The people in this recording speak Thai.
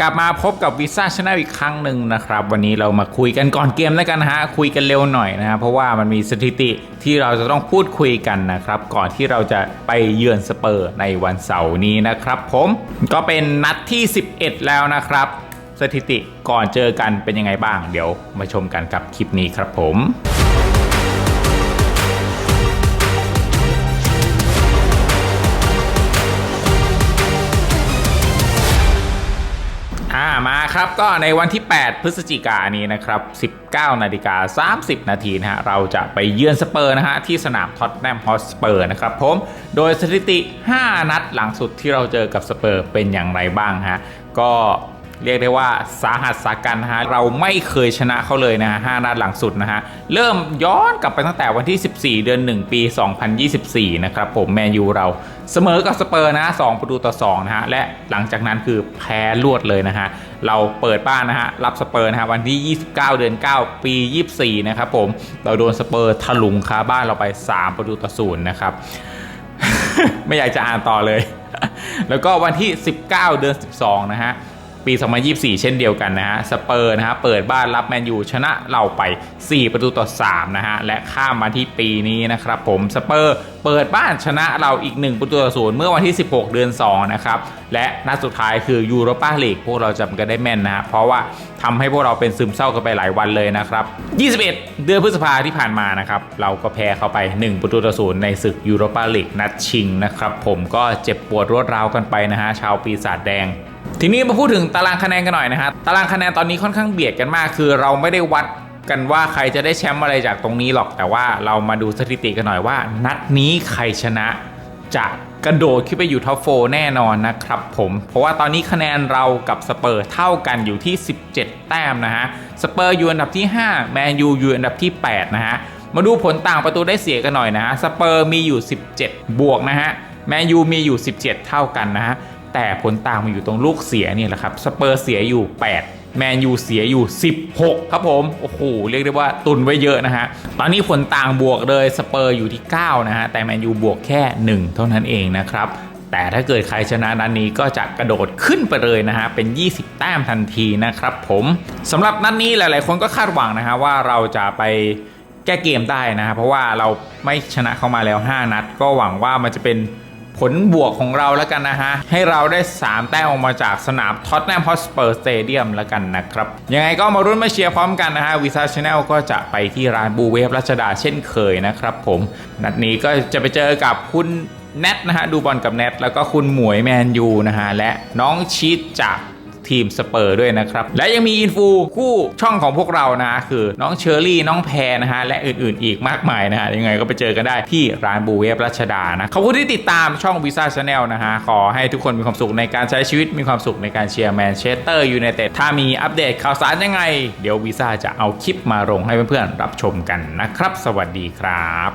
กลับมาพบกับวีซ่าชาแนลอีกครั้งหนึ่งนะครับ วันนี้เรามาคุยกันก่อนเกมแล้วกันฮะคุยกันเร็วหน่อยนะฮะเพราะว่ามันมีสถิติที่เราจะต้องพูดคุยกันนะครับ ก่อนที่เราจะไปเยือนสเปอร์ในวันเสาร์นี้นะครับผมก็เป็นนัดที่ 11 แล้วนะครับ สถิติก่อนเจอกันเป็นยังไงบ้าง เดี๋ยวมาชมกันกับคลิปนี้ครับผม ครับก็ในวันที่ 8 พฤศจิกายนนี้นะครับ 19 นาฬิกา 30 นาทีนะฮะเราจะไปเยือนสเปอร์นะฮะที่สนามท็อตแนมฮอสเปอร์นะครับผมโดยสถิติ 5 นัดหลังสุดที่เราเจอกับสเปอร์เป็นอย่างไรบ้างฮะก็ เรียกได้ว่าสาหัสสากันนะฮะเราไม่เคยชนะเขาเลยนะฮะ5นัดหลังสุดนะฮะเริ่มย้อนกลับไปตั้งแต่วันที่ 14 เดือน 1 ปี 2024 นะครับผมแมนยูเราเสมอกับสเปอร์นะ2ประตูต่อ2นะฮะและหลังจากนั้นคือแพ้รวดเลยนะฮะเราเปิดบ้านนะฮะรับสเปอร์นะฮะวันที่ 29 เดือน 9 ปี 24 นะครับผมเราโดนสเปอร์ถลุงคาบ้านเราไป 3 ประตูต่อศูนย์นะครับไม่อยากจะอ่านต่อเลย แล้วก็วันที่ 19 เดือน 12 นะฮะ ปี 2024 เช่นเดียวกันนะฮะ สเปอร์นะฮะ เปิดบ้านรับแมนยูชนะเราไป 4 ประตูต่อ 3 นะฮะ และข้ามมาที่ปีนี้นะครับผม สเปอร์เปิดบ้านชนะเราอีก 1 ประตูต่อศูนย์เมื่อวันที่ 16 เดือน 2 นะครับ และนัดสุดท้ายคือยูโรปาลีกพวกเราจำกันได้แม่นนะฮะ เพราะว่าทำให้พวกเราเป็นซึมเศร้ากันไปหลายวันเลยนะครับ 21 เดือนพฤษภาที่ผ่านมานะครับ เราก็แพ้เข้าไป 1 ประตูต่อศูนย์ในศึกยูโรปาลีกนัดชิงนะครับ ผมก็เจ็บปวดรวดร้าวกันไปนะฮะ ชาวปีศาจแดง ทีนี้มาพูดถึงตารางคะแนนกันหน่อยนะฮะตารางคะแนนตอนนี้ค่อนข้างเบียดกันมาก คือเราไม่ได้วัดกันว่าใครจะได้แชมป์อะไรจากตรงนี้หรอก แต่ว่าเรามาดูสถิติกันหน่อยว่า นัดนี้ใครชนะจะกระโดดขึ้นไปอยู่ท็อปโฟแน่นอนนะครับผม เพราะว่าตอนนี้คะแนนเรากับสเปอร์เท่ากันอยู่ที่ 17 แต้มนะฮะ สเปอร์อยู่อันดับที่ 5 แมนยูอยู่อันดับที่ 8 นะฮะ มาดูผลต่างประตูได้เสียกันหน่อยนะฮะ สเปอร์มีอยู่ 17 บวกนะฮะ แมนยูมีอยู่ 17 เท่ากันนะฮะ แต่ผลต่างมาอยู่ตรงลูกเสียเนี่ยแหละครับสเปอร์เสียอยู่ 8 แมนยูเสียอยู่ 16 ครับผม โอ้โห เรียกได้ว่าตุนไว้เยอะนะฮะ ตอนนี้ผลต่างบวกเลยสเปอร์อยู่ที่ 9 นะฮะ แต่แมนยูบวกแค่ 1 เท่านั้นเองนะครับแต่ถ้าเกิดใครชนะนัดนนี้ก็จะกระโดดขึ้นไปเลยนะฮะ เป็น 20 แต้มทันทีนะครับผมสำหรับนัดนี้หลาย ๆ คนก็คาดหวังนะฮะว่าเราจะไปแก้เกมได้นะฮะเพราะว่าเราไม่ชนะเข้ามาแล้ว 5 นัด ก็หวังว่ามันจะเป็น ผลบวกของเราแล้วกันนะฮะ ให้เราได้ 3 แต้มออกมาจากสนามท็อตแนมฮอสเปอร์สเตเดียมแล้วกันนะครับ ยังไงก็มารุ่นมาเชียร์พร้อมกันนะฮะวีซ่าชาแนลก็จะไปที่ร้านบูเวฟรัชดาเช่นเคยนะครับผมนัดนี้ก็จะไปเจอกับคุณแนทนะฮะดูบอลกับแนทแล้วก็คุณหมวยแมนยูนะฮะและน้องชีตจาก ทีมสเปอร์ด้วยนะครับ และยังมีอินฟูคู่ช่องของพวกเรานะคือน้องเชอรี่น้องแพรนะฮะและอื่นๆ อีกมากมายนะฮะยังไงก็ไปเจอกันได้ที่ร้านบูเวฟรัชดานะขอบคุณที่ติดตามช่องวีซ่าชาแนลนะฮะขอให้ทุกคนมีความสุขในการใช้ชีวิตมีความสุขในการเชียร์แมนเชสเตอร์ยูไนเต็ดถ้ามีอัปเดตข่าวสารยังไง เดี๋ยววีซ่าจะเอาคลิปมาลงให้เพื่อนๆรับชมกันนะครับ สวัสดีครับ